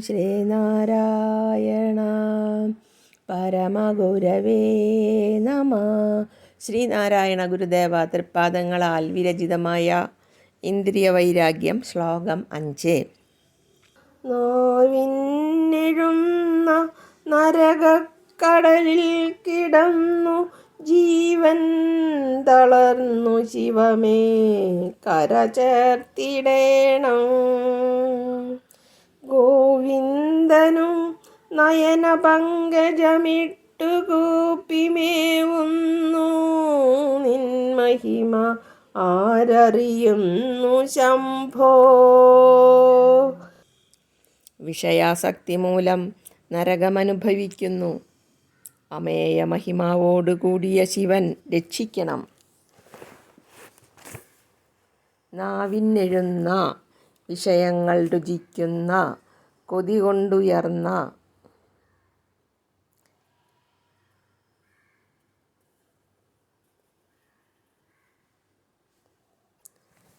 ശ്രീനാരായണ. പരമഗുരവേ നമ. ശ്രീനാരായണ ഗുരുദേവ തൃപ്പാദങ്ങളാൽ വിരചിതമായ ഇന്ദ്രിയ വൈരാഗ്യം ശ്ലോകം അഞ്ച്. നോവിന്നെഴുന്ന നരകക്കടലിൽ കിടന്നു ജീവൻ തളർന്നു ശിവമേ. കരചേർത്തിടേണം. ഗോവിന്ദനും നയന പങ്കജമിട്ടു കൂപ്പിമേവുന്നു നിന്മഹിമ ആരറിയുന്നു ശംഭോ. വിഷയാസക്തി മൂലം നരകമനുഭവിക്കുന്നു. അമേയ മഹിമാവോടുകൂടിയ ശിവൻ രക്ഷിക്കണം. നാവിന്നെഴുന്ന വിഷയങ്ങൾ രുചിക്കുന്ന കൊതി കൊണ്ടുയർന്ന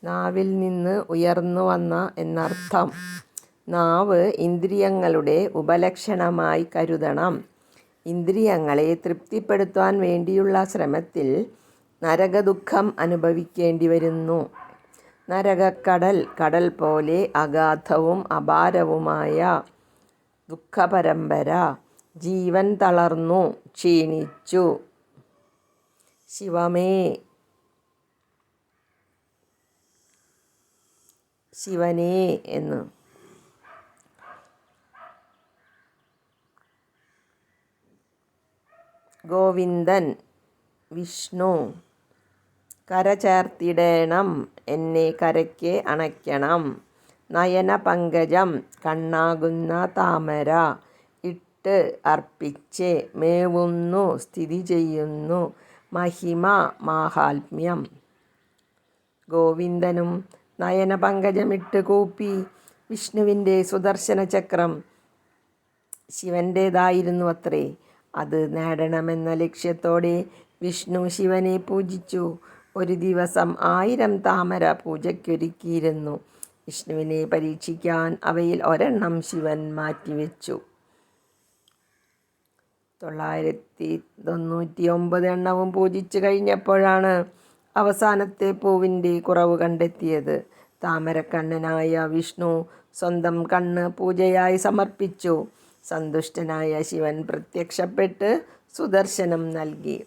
നാവിൽ നിന്ന് ഉയർന്നു വന്ന എന്നർത്ഥം. നാവ് ഇന്ദ്രിയങ്ങളുടെ ഉപലക്ഷണമായി കരുതണം. ഇന്ദ്രിയങ്ങളെ തൃപ്തിപ്പെടുത്താൻ വേണ്ടിയുള്ള ശ്രമത്തിൽ നരകദുഃഖം അനുഭവിക്കേണ്ടി വരുന്നു നരകക്കടൽ കടൽ പോലെ അഗാധവും അപാരവുമായ ദുഃഖപരമ്പര ജീവൻ തളർന്നു ക്ഷീണിച്ചു. ശിവമേ. ശിവനേ എന്ന്. ഗോവിന്ദൻ വിഷ്ണു. കര ചേർത്തിടേണം. എന്നെ കരയ്ക്ക് അണയ്ക്കണം. നയന പങ്കജം കണ്ണാകുന്ന താമര. ഇട്ട് അർപ്പിച്ച് മേവുന്നു സ്ഥിതി ചെയ്യുന്നു. മഹിമ മാഹാത്മ്യം. ഗോവിന്ദനും നയന പങ്കജമിട്ട് കൂപ്പി വിഷ്ണുവിന്റെ സുദർശന ചക്രം. ശിവന്റേതായിരുന്നു അത്രേ. അത് നേടണമെന്ന ലക്ഷ്യത്തോടെ വിഷ്ണു ശിവനെ പൂജിച്ചു. ഒരു ദിവസം ആയിരം താമര പൂജയ്ക്കൊരുക്കിയിരുന്നു. വിഷ്ണുവിനെ പരീക്ഷിക്കാൻ അവയിൽ ഒരെണ്ണം ശിവൻ മാറ്റിവെച്ചു. തൊള്ളായിരത്തി തൊണ്ണൂറ്റി ഒമ്പത് എണ്ണവും പൂജിച്ചു കഴിഞ്ഞപ്പോഴാണ് അവസാനത്തെ പൂവിന്റെ കുറവ് കണ്ടെത്തിയത്. താമരക്കണ്ണനായ വിഷ്ണു സ്വന്തം കണ്ണ് പൂജയായി സമർപ്പിച്ചു. സന്തുഷ്ടനായ ശിവൻ പ്രത്യക്ഷപ്പെട്ട് സുദർശനം നൽകി.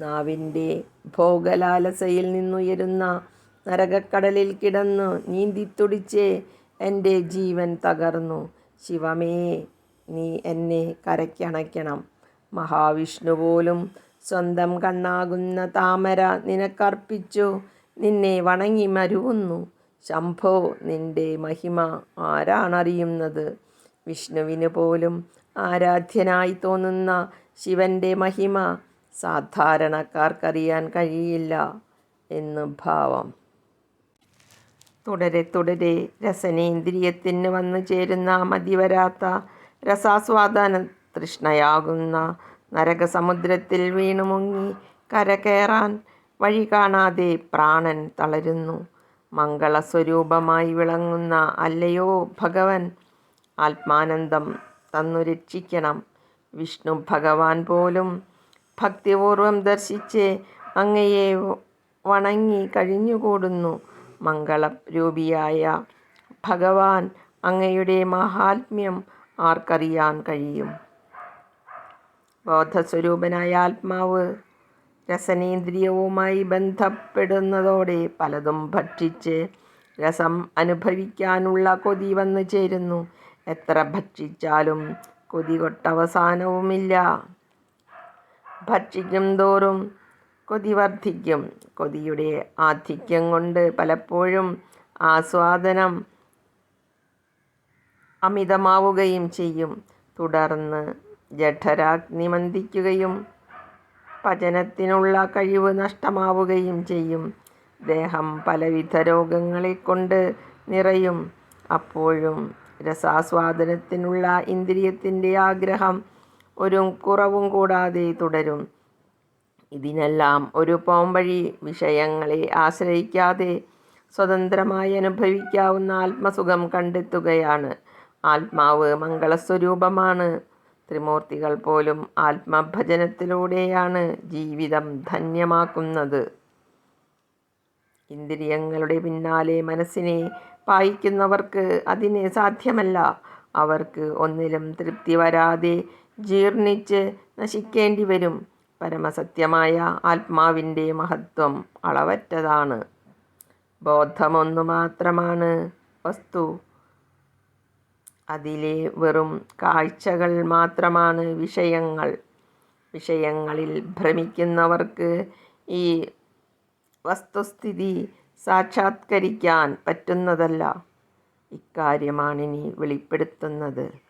നാവിന്റെ ഭോഗലാലസയിൽ നിന്നുയരുന്ന നരകക്കടലിൽ കിടന്നു നീന്തിത്തുടിച്ച് എന്റെ ജീവൻ തകർന്നു. ശിവമേ നീ എന്നെ കരയ്ക്കണയ്ക്കണം. മഹാവിഷ്ണു പോലും സ്വന്തം കണ്ണാകുന്ന താമര നിനക്കർപ്പിച്ചു. നിന്നെ വണങ്ങി മരുവുന്നു. ശംഭോ നിന്റെ മഹിമ ആരാണറിയുന്നത്? വിഷ്ണുവിന് പോലും ആരാധ്യനായി തോന്നുന്ന ശിവന്റെ മഹിമ സാധാരണക്കാർക്കറിയാൻ കഴിയില്ല എന്ന് ഭാവം. തുടരെ തുടരെ രസനേന്ദ്രിയത്തിന് വന്നു ചേരുന്ന മതിവരാത്ത രസാസ്വാദന തൃഷ്ണയാകുന്ന നരകസമുദ്രത്തിൽ വീണുമുങ്ങി കരകയറാൻ വഴി കാണാതെ പ്രാണൻ തളരുന്നു. മംഗളസ്വരൂപമായി വിളങ്ങുന്ന അല്ലയോ ഭഗവൻ ആത്മാനന്ദം തന്നു രക്ഷിക്കണം. വിഷ്ണു ഭഗവാൻ പോലും ഭക്തിപൂർവം ദർശിച്ച് അങ്ങയെ വണങ്ങി കഴിഞ്ഞുകൂടുന്നു. മംഗളരൂപിയായ ഭഗവാൻ അങ്ങയുടെ മഹാത്മ്യം ആർക്കറിയാൻ കഴിയും. ബോധസ്വരൂപനായ ആത്മാവ് രസനേന്ദ്രിയവുമായി ബന്ധപ്പെടുന്നതോടെ പലതും ഭക്ഷിച്ച് രസം അനുഭവിക്കാനുള്ള കൊതി വന്നു ചേരുന്നു. എത്ര ഭക്ഷിച്ചാലും കൊതി കൊട്ടവസാനവുമില്ല ഭക്ഷിക്കും തോറും കൊതി വർദ്ധിക്കും. കൊതിയുടെ ആധിക്യം കൊണ്ട് പലപ്പോഴും ആസ്വാദനം അമിതമാവുകയും ചെയ്യും. തുടർന്ന് ജഠരാഗ്നി മന്ദിക്കുകയും പചനത്തിനുള്ള കഴിവ് നഷ്ടമാവുകയും ചെയ്യും. ദേഹം പലവിധ രോഗങ്ങളെ കൊണ്ട് നിറയും. അപ്പോഴും രസാസ്വാദനത്തിനുള്ള ഇന്ദ്രിയത്തിന്റെ ആഗ്രഹം ഒരു കുറവും കൂടാതെ തുടരും. ഇതിനെല്ലാം ഒരു പോംവഴി വിഷയങ്ങളെ ആശ്രയിക്കാതെ സ്വതന്ത്രമായി അനുഭവിക്കാവുന്ന ആത്മസുഖം കണ്ടെത്തുകയാണ്. ആത്മാവ് മംഗളസ്വരൂപമാണ്. ത്രിമൂർത്തികൾ പോലും ആത്മഭജനത്തിലൂടെയാണ് ജീവിതം ധന്യമാക്കുന്നത്. ഇന്ദ്രിയങ്ങളുടെ പിന്നാലെ മനസ്സിനെ പായിക്കുന്നവർക്ക് അതിന് സാധ്യമല്ല. അവർക്ക് ഒന്നിലും തൃപ്തി വരാതെ ജീർണിച്ച് നശിക്കേണ്ടി വരും. പരമസത്യമായ ആത്മാവിന്റെ മഹത്വം അളവറ്റതാണ്. ബോധമൊന്നു മാത്രമാണ് വസ്തു. അതിലെ വെറും കാഴ്ചകൾ മാത്രമാണ് വിഷയങ്ങൾ. വിഷയങ്ങളിൽ ഭ്രമിക്കുന്നവർക്ക് ഈ വസ്തുസ്ഥിതി സാക്ഷാത്കരിക്കാൻ പറ്റുന്നതല്ല. ഇക്കാര്യമാണിനി വെളിപ്പെടുത്തുന്നത്.